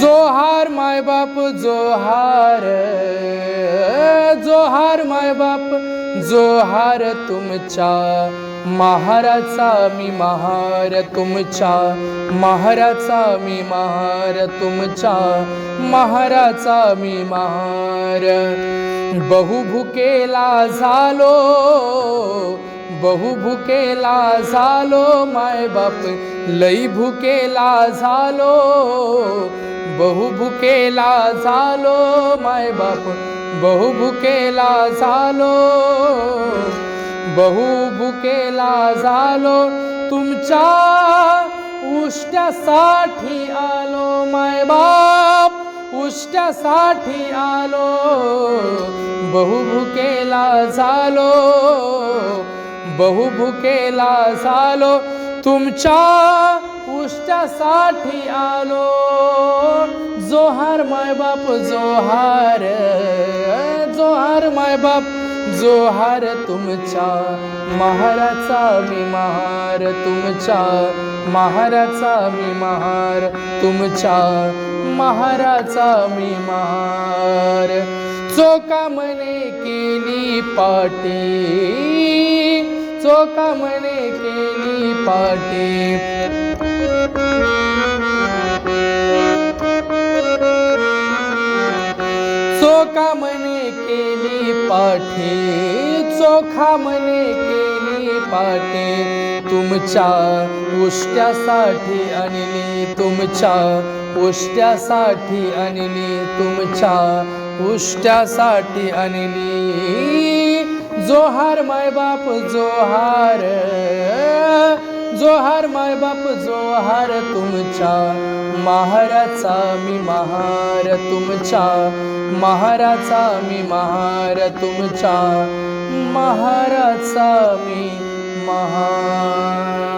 जोहार माय बाप जोहार जोहार माय बाप जोहार तुमच्या महाराचा मी महार तुमच्या महाराचा मी महार तुमच्या महाराचा मी महार. बहु भुकेला झालो बहु भुकेला झालो माय बाप लई भुकेला झालो बहु भुकेला झालो माय बाप बहु भुकेला झालो. बहु भुकेला झालो. तुमच्या उष्ट्यासाठी आलो माय बाप. उष्ट्यासाठी आलो. बहु भुकेला झालो. बहु भुकेला झालो. तुमच्या उष्ट्यासाठी आलो. जोहार माय बाप जोहार. जोहार माय बाप. जोहार तुमच्या महाराचा विमार तुमच्या महाराचा विमार तुमच्या महाराचा विमार. चोका मने केली पाटी चोका मने केली पाटी. चोका मने केली पाठी चोखामने केली पाठी. तुमच्या उष्ट्यासाठी आणली तुमच्या उष्ट्यासाठी आणली तुमच्या उष्ट्यासाठी आणली. जोहार माय बाप जोहार. जोहार माय बाप जोहार तुमच्या. महाराचा मी महार तुमच्या. महाराचा मी महार तुमच्या. महाराचा मी महार.